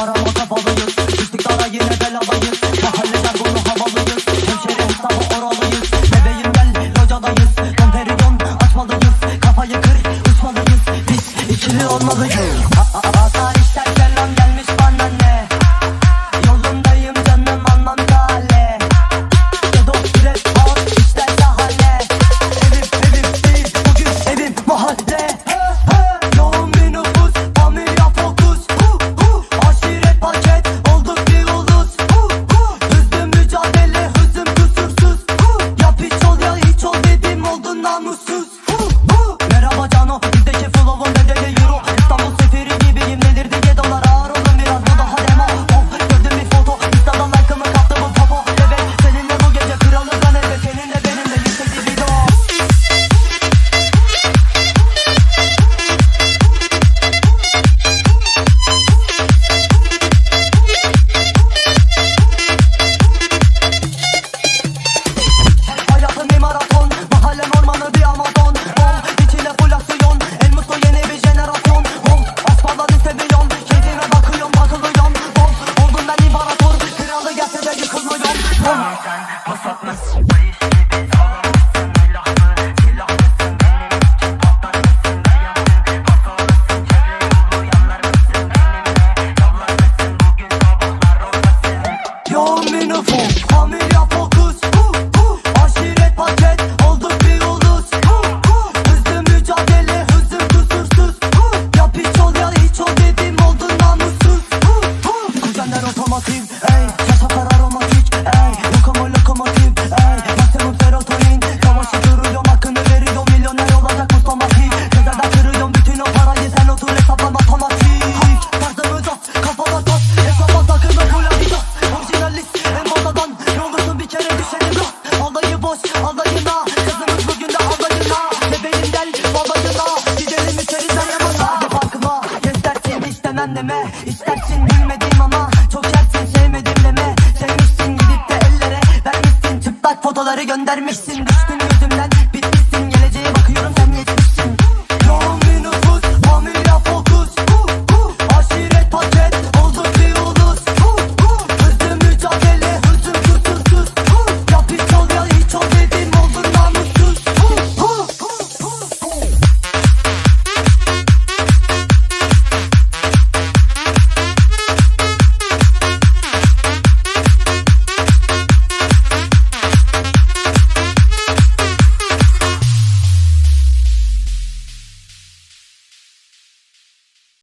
Arama kafalıyız Düştük yine beladayız Mahalleden bunu havalıyız. Hemşeri hesabı oralıyız. Bebeğim gel locadayız Dön periyon açmalıyız Kafayı kır uçmalıyız Biz ikili olmalıyız Pasatmaz bilmem deme İstersin bilmediğim ama çok yersin sevmedim deme. Sevmişsin gidip de ellere Vermişsin. Çıplak fotoları göndermişsin. Düştün